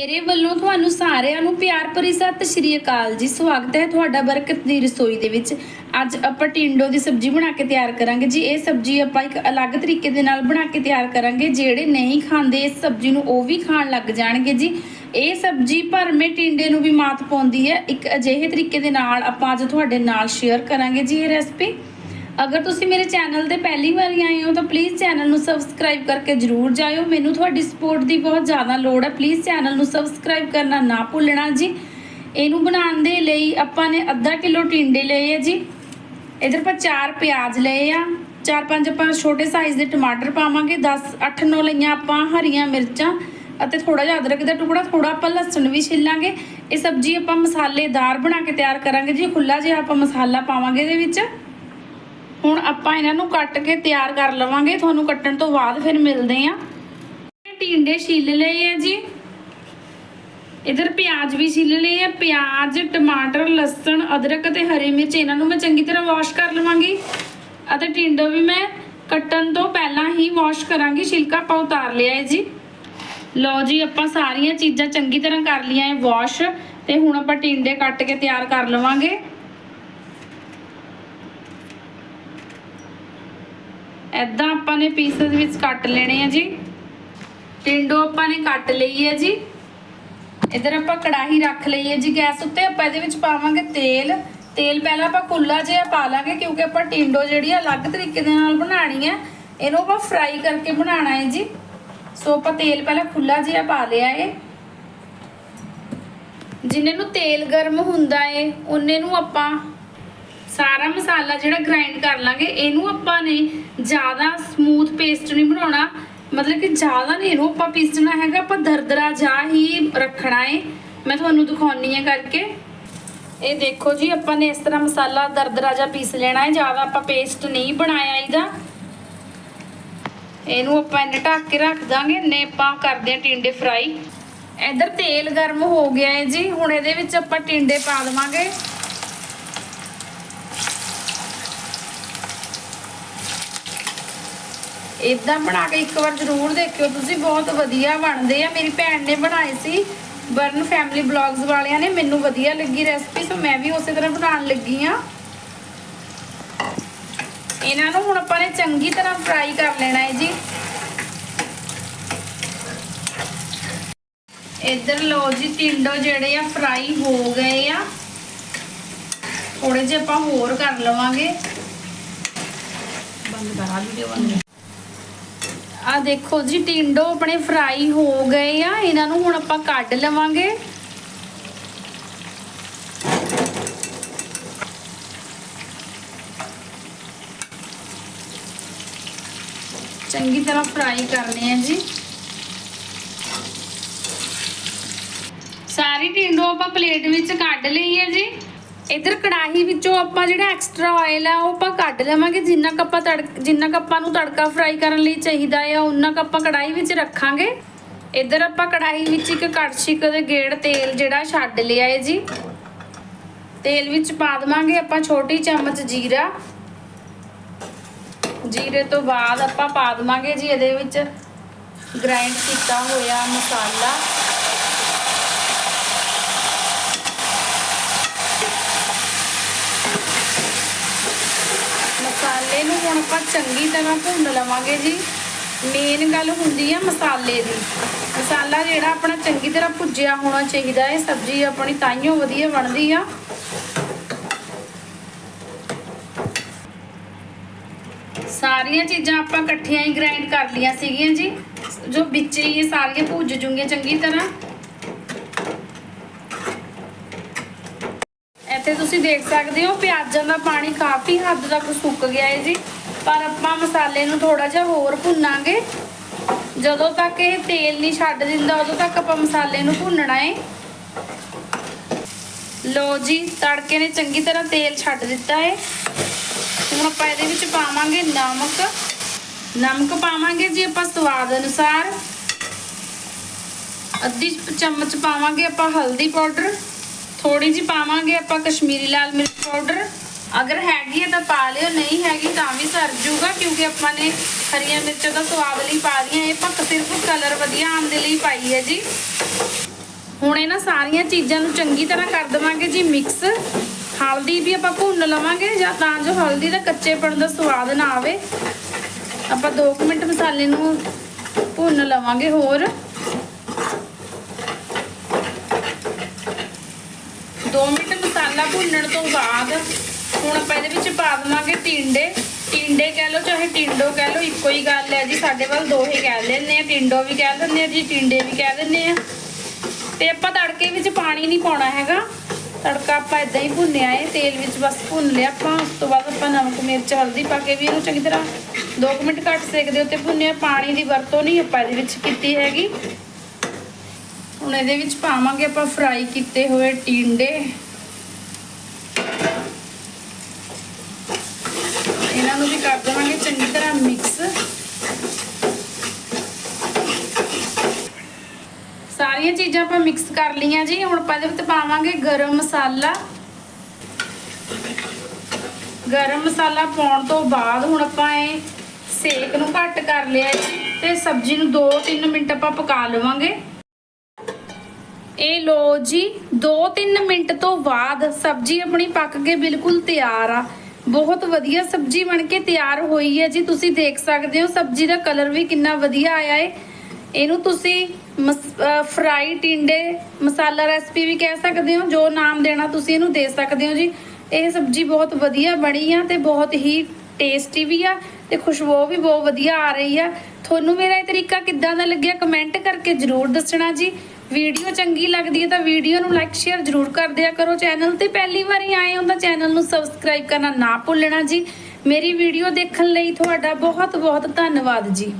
ਮੇਰੇ ਵੱਲੋਂ ਤੁਹਾਨੂੰ ਸਾਰਿਆਂ ਨੂੰ ਪਿਆਰ ਭਰੀ ਸਤਿ ਸ਼੍ਰੀ ਅਕਾਲ ਜੀ। ਸਵਾਗਤ ਹੈ ਤੁਹਾਡਾ ਬਰਕਤ ਦੀ ਰਸੋਈ ਦੇ ਵਿੱਚ। ਅੱਜ ਆਪਾਂ ਟਿੰਡੋ ਦੀ ਸਬਜ਼ੀ ਬਣਾ ਕੇ ਤਿਆਰ ਕਰਾਂਗੇ ਜੀ। ਇਹ ਸਬਜ਼ੀ ਆਪਾਂ ਇੱਕ ਅਲੱਗ ਤਰੀਕੇ ਦੇ ਨਾਲ ਬਣਾ ਕੇ ਤਿਆਰ ਕਰਾਂਗੇ। ਜਿਹੜੇ ਨਹੀਂ ਖਾਂਦੇ ਇਸ ਸਬਜ਼ੀ ਨੂੰ ਉਹ ਵੀ ਖਾਣ ਲੱਗ ਜਾਣਗੇ ਜੀ। ਇਹ ਸਬਜ਼ੀ ਭਰਮੇ ਟਿੰਡੇ ਨੂੰ ਵੀ ਮਾਤ ਪਾਉਂਦੀ ਹੈ। ਇੱਕ ਅਜਿਹੇ ਤਰੀਕੇ ਦੇ ਨਾਲ ਆਪਾਂ ਅੱਜ ਤੁਹਾਡੇ ਨਾਲ ਸ਼ੇਅਰ ਕਰਾਂਗੇ ਜੀ ਇਹ ਰੈਸਪੀ ਅਗਰ ਤੁਸੀਂ ਮੇਰੇ ਚੈਨਲ ਤੇ ਪਹਿਲੀ ਵਾਰੀ ਆਏ ਹੋ, ਤਾਂ ਪਲੀਜ਼ ਚੈਨਲ ਨੂੰ ਸਬਸਕ੍ਰਾਈਬ ਕਰਕੇ ਜਰੂਰ ਜਾਇਓ। ਮੈਨੂੰ ਤੁਹਾਡੀ ਸਪੋਰਟ ਦੀ ਬਹੁਤ ਜ਼ਿਆਦਾ ਲੋੜ ਹੈ। ਪਲੀਜ਼ ਚੈਨਲ ਨੂੰ ਸਬਸਕ੍ਰਾਈਬ ਕਰਨਾ ਨਾ ਭੁੱਲਣਾ ਜੀ। ਇਹਨੂੰ ਬਣਾਉਣ ਦੇ ਲਈ ਆਪਾਂ ਨੇ ਅੱਧਾ ਕਿਲੋ ਟਿੰਡੇ ਲਏ ਆ ਜੀ। ਇਧਰ ਆਪਾਂ ਚਾਰ ਪਿਆਜ਼ ਲਏ ਆ। ਚਾਰ ਪੰਜ ਆਪਾਂ ਛੋਟੇ ਸਾਈਜ਼ ਦੇ ਟਮਾਟਰ ਪਾਵਾਂਗੇ। 10 8 9 ਲਈਆਂ ਆਪਾਂ ਹਰੀਆਂ ਮਿਰਚਾਂ। ਅਤੇ ਥੋੜਾ ਜਿਹਾ ਅਦਰਕ ਦਾ ਟੁਕੜਾ ਥੋੜਾ ਆਪਾਂ ਲਸਣ ਵੀ ਛਿੱਲਾਂਗੇ। ਇਹ ਸਬਜ਼ੀ ਆਪਾਂ ਮਸਾਲੇਦਾਰ ਬਣਾ ਕੇ ਤਿਆਰ ਕਰਾਂਗੇ ਜੀ। ਖੁੱਲਾ ਜਿਹਾ ਆਪਾਂ ਮਸਾਲਾ ਪਾਵਾਂਗੇ ਇਹਦੇ ਵਿੱਚ। ਹੁਣ ਆਪਾਂ ਇਹਨਾਂ ਨੂੰ ਕੱਟ ਕੇ ਤਿਆਰ ਕਰ ਲਵਾਂਗੇ, ਤੁਹਾਨੂੰ ਕੱਟਣ ਤੋਂ ਬਾਅਦ ਫਿਰ ਮਿਲਦੇ ਆਂ ਟਿੰਡੇ ਛਿੱਲ ਲਏ ਆ ਜੀ। ਇਧਰ ਪਿਆਜ਼ ਵੀ ਛਿੱਲ ਲਏ ਆ। ਪਿਆਜ਼, ਟਮਾਟਰ, ਲਸਣ, ਅਦਰਕ ਅਤੇ ਹਰੇ ਮਿਰਚ ਇਹਨਾਂ ਨੂੰ ਮੈਂ ਚੰਗੀ ਤਰ੍ਹਾਂ ਵਾਸ਼ ਕਰ ਲਵਾਂਗੀ। ਅਤੇ ਟਿੰਡੋ ਵੀ ਮੈਂ ਕੱਟਣ ਤੋਂ ਪਹਿਲਾਂ ਹੀ ਵਾਸ਼ ਕਰਾਂਗੀ। ਛਿਲਕਾ ਆਪਾਂ ਉਤਾਰ ਲਿਆ ਹੈ ਜੀ। ਲਓ ਜੀ, ਆਪਾਂ ਸਾਰੀਆਂ ਚੀਜ਼ਾਂ ਚੰਗੀ ਤਰ੍ਹਾਂ ਕਰ ਲਈਆਂ ਹੈ ਵਾਸ਼ ਤੇ ਹੁਣ ਆਪਾਂ ਟਿੰਡੇ ਕੱਟ ਕੇ ਤਿਆਰ ਕਰ ਲਵਾਂਗੇ। ਐਦਾਂ ਆਪਾਂ ਨੇ ਪੀਸਸ ਵਿੱਚ ਕੱਟ ਲੈਣੇ ਆ ਜੀ। ਟਿੰਡੋ ਆਪਾਂ ਨੇ ਕੱਟ ਲਈ ਹੈ ਜੀ। ਇਧਰ ਆਪਾਂ ਕੜਾਹੀ ਰੱਖ ਲਈ ਹੈ ਜੀ ਗੈਸ ਉੱਤੇ। ਆਪਾਂ ਇਹਦੇ ਵਿੱਚ ਪਾਵਾਂਗੇ ਤੇਲ। ਤੇਲ ਪਹਿਲਾਂ ਆਪਾਂ ਕੁੱਲਾ ਜਿਹਾ ਪਾ ਲਾਂਗੇ ਕਿਉਂਕਿ ਆਪਾਂ ਟਿੰਡੋ ਜਿਹੜੀ ਆ ਅਲੱਗ ਤਰੀਕੇ ਦੇ ਨਾਲ ਬਣਾਣੀ ਹੈ ਇਹਨੂੰ ਆਪਾਂ ਫਰਾਈ ਕਰਕੇ ਬਣਾਉਣਾ ਹੈ ਜੀ। ਸੋ ਆਪਾਂ ਤੇਲ ਪਹਿਲਾਂ ਖੁੱਲਾ ਜਿਹਾ ਪਾ ਲਿਆ ਹੈ ਜਿੰਨੇ ਨੂੰ ਤੇਲ ਗਰਮ ਹੁੰਦਾ ਏ, ਉਹਨੇ ਨੂੰ ਆਪਾਂ ਸਾਰਾ ਮਸਾਲਾ ਜਿਹੜਾ ਗ੍ਰਾਈਂਡ ਕਰ ਲਾਂਗੇ, ਇਹਨੂੰ ਆਪਾਂ ਨੇ ਜ਼ਿਆਦਾ ਸਮੂਥ ਪੇਸਟ ਨਹੀਂ ਬਣਾਉਣਾ। ਮਤਲਬ ਕਿ ਜ਼ਿਆਦਾ ਨਹੀਂ ਇਹਨੂੰ ਆਪਾਂ ਪੀਸਣਾ ਹੈਗਾ, ਆਪਾਂ ਦਰਦਰਾ ਜਾ ਹੀ ਰੱਖਣਾ ਏ। ਮੈਂ ਤੁਹਾਨੂੰ ਦਿਖਾਉਣੀ ਹੈ ਕਰਕੇ। ਇਹ ਦੇਖੋ ਜੀ, ਆਪਾਂ ਨੇ ਇਸ ਤਰ੍ਹਾਂ ਮਸਾਲਾ ਦਰਦਰਾ ਜਾ ਪੀਸ ਲੈਣਾ ਹੈ ਜ਼ਿਆਦਾ ਆਪਾਂ ਪੇਸਟ ਨਹੀਂ ਬਣਾਇਆ ਇਹਦਾ। ਇਹਨੂੰ ਆਪਾਂ ਇਹਨੇ ਢੱਕ ਕੇ ਰੱਖ ਦਾਂਗੇ ਨੇ ਆਪਾਂ ਕਰਦੇ ਆ ਟਿੰਡੇ ਫਰਾਈ ਇੱਧਰ ਤੇਲ ਗਰਮ ਹੋ ਗਿਆ ਹੈ ਜੀ, ਹੁਣ ਇਹਦੇ ਵਿੱਚ ਆਪਾਂ ਟਿੰਡੇ ਪਾ ਦੇਵਾਂਗੇ। ਇਦਾਂ ਬਣਾ ਕੇ ਇੱਕ ਵਾਰ ਜ਼ਰੂਰ ਦੇਖਿਓ। ਤੁਸੀਂ ਬਹੁਤ ਵਧੀਆ ਬਣਦੇ ਆ। ਮੇਰੀ ਭੈਣ ਨੇ ਬਣਾਏ ਸੀ। ਬਰਨ ਫੈਮਿਲੀ ਬਲੌਗਸ ਵਾਲਿਆਂ ਨੇ। ਮੈਨੂੰ ਵਧੀਆ ਲੱਗੀ ਰੈਸਪੀ ਸੋ ਮੈਂ ਵੀ ਉਸੇ ਤਰ੍ਹਾਂ ਬਣਾਉਣ ਲੱਗੀ ਆ ਇਹਨਾਂ ਨੂੰ ਹੁਣ ਆਪਾਂ ਨੇ ਚੰਗੀ ਤਰ੍ਹਾਂ ਫਰਾਈ ਕਰ ਲੈਣਾ ਹੈ ਜੀ। ਇੱਧਰ ਲਓ ਜੀ, ਟਿੰਡੋ ਜਿਹੜੇ ਆ ਫਰਾਈ ਹੋ ਗਏ ਆ। ਥੋੜੇ ਜਿਹਾ ਆਪਾਂ ਹੋਰ ਕਰ ਲਵਾਂਗੇ। ਬੰਦ ਕਰਾ, ਵੀਡੀਓ ਬੰਦ। ਆ ਦੇਖੋ ਜੀ, ਟਿੰਡੋ ਆਪਣੇ ਫਰਾਈ ਹੋ ਗਏ ਆ। ਇਹਨਾਂ ਨੂੰ ਹੁਣ ਆਪਾਂ ਕੱਢ ਲਵਾਂਗੇ। ਚੰਗੀ ਤਰ੍ਹਾਂ ਫਰਾਈ ਕਰਨੇ ਆ ਜੀ। ਸਾਰੀ ਟਿੰਡੋ ਆਪਾਂ ਪਲੇਟ ਵਿੱਚ ਕੱਢ ਲਈ ਹੈ ਜੀ। ਇਧਰ ਕੜਾਹੀ ਵਿੱਚੋਂ ਆਪਾਂ ਜਿਹੜਾ ਐਕਸਟਰਾ ਆਇਲ ਆ, ਉਹ ਆਪਾਂ ਕੱਢ ਲਵਾਂਗੇ। ਜਿੰਨਾ ਕ ਆਪਾਂ ਤੜਕ, ਜਿੰਨਾ ਕ ਆਪਾਂ ਨੂੰ ਤੜਕਾ ਫਰਾਈ ਕਰਨ ਲਈ ਚਾਹੀਦਾ ਆ ਉਹਨਾਂ ਕ ਆਪਾਂ ਕੜਾਹੀ ਵਿੱਚ ਰੱਖਾਂਗੇ। ਇਧਰ ਆਪਾਂ ਕੜਾਹੀ ਵਿੱਚ ਇੱਕ ਕੜਛੀ ਦੇ ਗੇੜ ਤੇਲ ਜਿਹੜਾ ਛੱਡ ਲਿਆ ਹੈ ਜੀ। ਤੇਲ ਵਿੱਚ ਪਾ ਦਵਾਂਗੇ ਆਪਾਂ ਛੋਟੀ ਚਮਚ ਜੀਰਾ। ਜੀਰੇ ਤੋਂ ਬਾਅਦ ਆਪਾਂ ਪਾ ਦਵਾਂਗੇ ਜੀ, ਇਹਦੇ ਵਿੱਚ ਗ੍ਰਾਈਂਡ ਕੀਤਾ ਹੋਇਆ ਮਸਾਲਾ। ਮਸਾਲੇ ਨੂੰ ਹੁਣ ਆਪਾਂ ਚੰਗੀ ਤਰ੍ਹਾਂ ਭੁੰਨ ਲਵਾਂਗੇ ਜੀ। ਮੇਨ ਗੱਲ ਹੁੰਦੀ ਹੈ ਮਸਾਲੇ ਦੀ। ਮਸਾਲਾ ਜਿਹੜਾ ਆਪਣਾ ਚੰਗੀ ਤਰ੍ਹਾਂ ਭੁੱਜਿਆ ਹੋਣਾ ਚਾਹੀਦਾ ਹੈ ਸਬਜ਼ੀ ਆਪਣੀ ਤਾਈਓ ਵਧੀਆ ਬਣਦੀ ਆ। ਸਾਰੀਆਂ ਚੀਜ਼ਾਂ ਆਪਾਂ ਇਕੱਠੀਆਂ ਹੀ ਗ੍ਰਾਈਂਡ ਕਰ ਲੀਆਂ ਸੀਗੀਆਂ ਜੀ। ਜੋ ਵਿੱਚ ਹੀ ਇਹ ਸਾਰੀਆਂ ਭੁੱਜ ਜੂਗੀਆਂ ਚੰਗੀ ਤਰ੍ਹਾਂ। ਤੁਸੀਂ ਦੇਖ ਸਕਦੇ ਹੋ, ਪਿਆਜ਼ਾਂ ਦਾ ਪਾਣੀ ਕਾਫੀ ਹੱਦ ਤੱਕ ਸੁੱਕ ਗਿਆ ਹੈ ਜੀ। ਪਰ ਆਪਾਂ ਮਸਾਲੇ ਨੂੰ ਥੋੜਾ ਜਿਹਾ ਹੋਰ ਭੁੰਨਾਂਗੇ। ਜਦੋਂ ਤੱਕ ਇਹ ਤੇਲ ਨਹੀਂ ਛੱਡ ਦਿੰਦਾ, ਉਦੋਂ ਤੱਕ ਆਪਾਂ ਮਸਾਲੇ ਨੂੰ ਭੁੰਨਣਾ ਹੈ ਲੋ ਜੀ, ਤੜਕੇ ਨੇ ਚੰਗੀ ਤਰ੍ਹਾਂ ਤੇਲ ਛੱਡ ਦਿੱਤਾ ਹੈ ਹੁਣ ਆਪਾਂ ਇਹਦੇ ਵਿੱਚ ਪਾਵਾਂਗੇ ਨਮਕ। ਨਮਕ ਪਾਵਾਂਗੇ ਜੀ ਆਪਾਂ ਸਵਾਦ ਅਨੁਸਾਰ। ਅੱਧੀ ਚਮਚ ਪਾਵਾਂਗੇ ਆਪਾਂ ਹਲਦੀ ਪਾਊਡਰ। ਥੋੜੀ ਜੀ ਪਾਵਾਂਗੇ ਆਪਾਂ ਕਸ਼ਮੀਰੀ ਲਾਲ ਮਿਰਚ ਪਾਊਡਰ। ਅਗਰ ਹੈਗੀ ਹੈ ਤਾਂ ਪਾ ਲਿਓ, ਨਹੀਂ ਹੈਗੀ ਤਾਂ ਵੀ ਸਰ ਜੂਗਾ, ਕਿਉਂਕਿ ਆਪਾਂ ਨੇ ਹਰੀਆਂ ਮਿਰਚਾਂ ਦਾ ਸਵਾਦ ਲਈ ਪਾ ਲਈਆਂ ਇਹ ਪੱਕ ਸਿਰਫ ਕਲਰ ਵਧੀਆ ਆਉਣ ਦੇ ਲਈ ਪਾਈ ਹੈ ਜੀ। ਹੁਣ ਇਹਨਾਂ ਸਾਰੀਆਂ ਚੀਜ਼ਾਂ ਨੂੰ ਚੰਗੀ ਤਰ੍ਹਾਂ ਕਰ ਦੇਵਾਂਗੇ ਜੀ ਮਿਕਸ। ਹਲਦੀ ਵੀ ਆਪਾਂ ਭੁੰਨ ਲਵਾਂਗੇ, ਜਾਂ ਤਾਂ ਜੋ ਹਲਦੀ ਦਾ ਕੱਚੇਪਣ ਦਾ ਸਵਾਦ ਨਾ ਆਵੇ। ਆਪਾਂ 2 ਮਿੰਟ ਮਸਾਲੇ ਨੂੰ ਭੁੰਨ ਲਵਾਂਗੇ ਹੋਰ 2 ਮਿੰਟ ਮਸਾਲਾ ਭੁੰਨਣ ਤੋਂ ਬਾਅਦ ਹੁਣ ਆਪਾਂ ਇਹਦੇ ਵਿੱਚ ਪਾ ਦੇਵਾਂਗੇ ਟਿੰਡੇ। ਟਿੰਡੇ ਕਹਿ ਲਓ, ਚਾਹੇ ਟਿੰਡੋ ਕਹਿ ਲਓ, ਇੱਕੋ ਹੀ ਗੱਲ ਹੈ ਜੀ, ਸਾਡੇ ਵੱਲ ਦੋ ਹੀ ਕਹਿ ਲੈਂਦੇ ਆ। ਟਿੰਡੋ ਵੀ ਕਹਿ ਦਿੰਦੇ ਆ ਜੀ, ਟਿੰਡੇ ਵੀ ਕਹਿ ਦਿੰਦੇ ਆ। ਤੇ ਆਪਾਂ ਤੜਕੇ ਵਿੱਚ ਪਾਣੀ ਨਹੀਂ ਪਾਉਣਾ ਹੈਗਾ। ਤੜਕਾ ਆਪਾਂ ਇਦਾਂ ਹੀ ਭੁੰਨਿਆ ਏ, ਤੇਲ ਵਿੱਚ ਬਸ ਭੁੰਨ ਲਿਆ ਆਪਾਂ। ਉਸ ਤੋਂ ਬਾਅਦ ਆਪਾਂ ਨਮਕ, ਮਿਰਚ, ਹਲਦੀ ਪਾ ਕੇ ਵੀ ਇਹਨੂੰ ਚੰਗੀ ਤਰ੍ਹਾਂ 2 ਮਿੰਟ ਘੱਟ ਸੇਕਦੇ ਉੱਤੇ ਭੁੰਨਿਆ। ਪਾਣੀ ਦੀ ਵਰਤੋਂ ਨਹੀਂ ਆਪਾਂ ਇਹਦੇ ਵਿੱਚ ਕੀਤੀ ਹੈਗੀ। ਹੁਣ ਇਹਦੇ ਵਿੱਚ ਪਾਵਾਂਗੇ ਆਪਾਂ ਫਰਾਈ ਕੀਤੇ ਹੋਏ ਟਿੰਡੇ। ਇਹਨਾਂ ਨੂੰ ਵੀ ਕਰ ਦੇਵਾਂਗੇ, ਚੰਗੀ ਤਰ੍ਹਾਂ ਮਿਕਸ ਸਾਰੀਆਂ ਚੀਜ਼ਾਂ ਆਪਾਂ ਮਿਕਸ ਕਰ ਲਈਆਂ ਜੀ। ਹੁਣ ਆਪਾਂ ਇਹਦੇ ਵਿੱਚ ਪਾਵਾਂਗੇ ਗਰਮ ਮਸਾਲਾ। ਗਰਮ ਮਸਾਲਾ ਪਾਉਣ ਤੋਂ ਬਾਅਦ ਹੁਣ ਆਪਾਂ ਇਹ ਸੇਕ ਨੂੰ ਘੱਟ ਕਰ ਲਿਆ ਜੀ ਤੇ ਸਬਜ਼ੀ ਨੂੰ 2-3 ਮਿੰਟ ਆਪਾਂ ਪਕਾ ਲਵਾਂਗੇ। ਇਹ ਲੋ ਜੀ 2-3 ਮਿੰਟ ਤੋਂ ਬਾਅਦ ਸਬਜ਼ੀ ਆਪਣੀ ਪੱਕ ਕੇ ਬਿਲਕੁਲ ਤਿਆਰ ਆ। ਬਹੁਤ ਵਧੀਆ ਸਬਜ਼ੀ ਬਣ ਕੇ ਤਿਆਰ ਹੋਈ ਹੈ ਜੀ, ਤੁਸੀਂ ਦੇਖ ਸਕਦੇ ਹੋ, ਸਬਜ਼ੀ ਦਾ ਕਲਰ ਵੀ ਕਿੰਨਾ ਵਧੀਆ ਆਇਆ ਏ। ਇਹਨੂੰ ਤੁਸੀਂ ਫਰਾਈ ਟਿੰਡੇ ਮਸਾਲਾ ਰੈਸਪੀ ਵੀ ਕਹਿ ਸਕਦੇ ਹੋ, ਜੋ ਨਾਮ ਦੇਣਾ ਤੁਸੀਂ ਇਹਨੂੰ ਦੇ ਸਕਦੇ ਹੋ ਜੀ। ਇਹ ਸਬਜ਼ੀ ਬਹੁਤ ਵਧੀਆ ਬਣੀ ਆ ਤੇ ਬਹੁਤ ਹੀ ਟੇਸਟੀ ਵੀ ਆ ਤੇ ਖੁਸ਼ਬੂ ਵੀ ਬਹੁਤ ਵਧੀਆ ਆ ਰਹੀ ਆ। ਤੁਹਾਨੂੰ ਮੇਰਾ ਇਹ ਤਰੀਕਾ ਕਿੱਦਾਂ ਦਾ ਲੱਗਿਆ, ਕਮੈਂਟ ਕਰਕੇ ਜਰੂਰ ਦੱਸਣਾ ਜੀ। ਵੀਡੀਓ ਚੰਗੀ ਲੱਗਦੀ ਹੈ ਤਾਂ ਵੀਡੀਓ ਨੂੰ ਲਾਈਕ ਸ਼ੇਅਰ ਜਰੂਰ ਕਰ ਦਿਆ ਕਰੋ। ਚੈਨਲ ਤੇ ਪਹਿਲੀ ਵਾਰੀ ਆਏ ਹੋ ਤਾਂ ਚੈਨਲ ਨੂੰ ਸਬਸਕ੍ਰਾਈਬ ਕਰਨਾ ਨਾ ਭੁੱਲਣਾ ਜੀ। ਮੇਰੀ ਵੀਡੀਓ ਦੇਖਣ ਲਈ ਤੁਹਾਡਾ ਬਹੁਤ ਬਹੁਤ ਧੰਨਵਾਦ ਜੀ।